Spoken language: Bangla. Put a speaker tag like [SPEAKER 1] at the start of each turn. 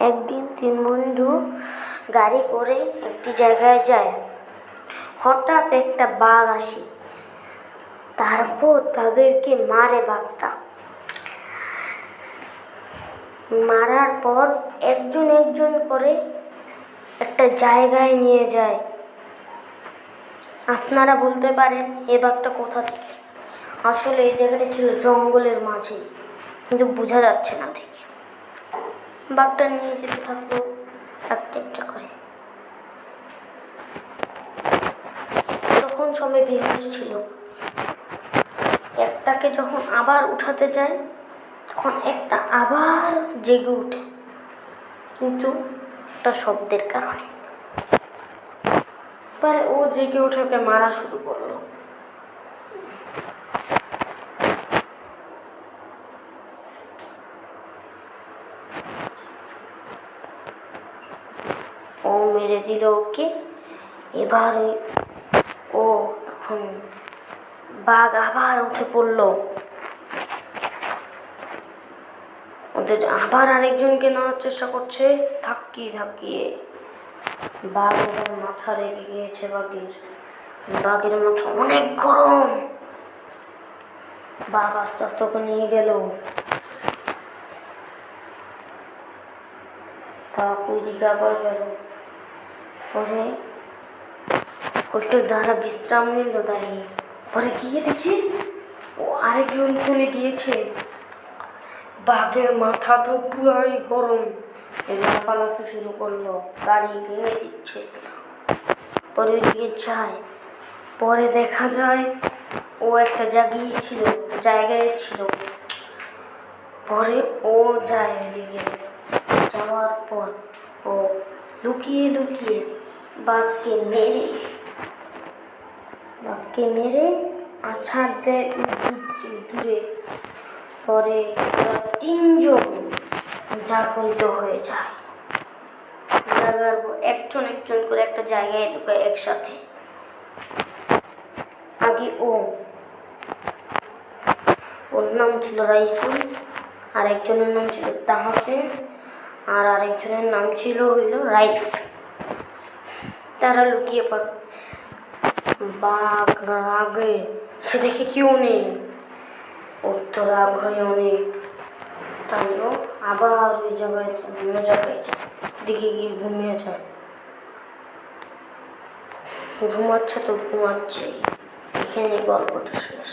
[SPEAKER 1] একদিন তিন বন্ধু গাড়ি করে একটি জায়গায় যায়। হঠাৎ একটা বাঘ আসে। তারপর তাদেরকে মারে বাঘটা। মারার পর একজন একজন করে একটা জায়গায় নিয়ে যায়। আপনারা বলতে পারেন, এ বাঘটা কোথা থেকে? আসলে এই জায়গাটা ছিল জঙ্গলের মাঝেই কিন্তু বোঝা যাচ্ছে না দেখে। বাঘটা নিয়ে যেতে থাকল একটা একটা করে। তখন সবাই বেহুশ ছিল। একটাকে যখন আবার উঠাতে যায়, তখন একটা আবার জেগে ওঠে। কিন্তু একটা শব্দের কারণে। পরে ও জেগে ওঠাকে মারা শুরু করল। ও মেরে দিল ওকে। এবার ও এখন বাঘ আবার উঠে পড়ল। ওদের আবার আরেকজনকে নেওয়ার চেষ্টা করছে। ধাক্কিয়ে ধাক্কিয়ে বাঘ এবার মাথা রেগে গিয়েছে বাঘের। বাঘের মাথা অনেক গরম। বাঘ আস্তে আস্তে ওকে নিয়ে গেল। বাঘ ওইদিকে আবার গেল। পরে একটু দাঁড়া বিশ্রাম নিল দাঁড়িয়ে। পরে গিয়ে দেখি ও আরেকজন চলে গিয়েছে। বাঘের মাথা তো পুরাই গরম। লাফালাফি শুরু করল, গাড়ি ভেঙে দিচ্ছে। পরে ওইদিকে যায়। পরে দেখা যায় ও একটা জায়গায় ছিল জায়গায় ছিল। পরে ও যায় ওইদিকে যাওয়ার পর ও লুকিয়ে লুকিয়ে বাঘকে মেরে। বাঘকে মেরে আছাড় দেয় দূর- পরে তিনজন জাগরিত হয়ে যায়। একজন একজন করে একটা জায়গায় ঢুকায় একসাথে। আগে ও, ওর নাম ছিল রাইসুল আর একজনের নাম ছিল তাহসেন, আর আরেকজনের নাম ছিল হইল রাইফ। তারা লুকিয়ে পড়ে। বাঘ রাগে। সে দেখে কেউ নেই। ওর তো রাগ হয় অনেক। তাই আবার ওই জায়গায় জায়গায় যায়। দিকে গিয়ে ঘুমিয়ে যায়। ঘুমাচ্ছে তো ঘুমাচ্ছেই। এখানে গল্পটা শেষ।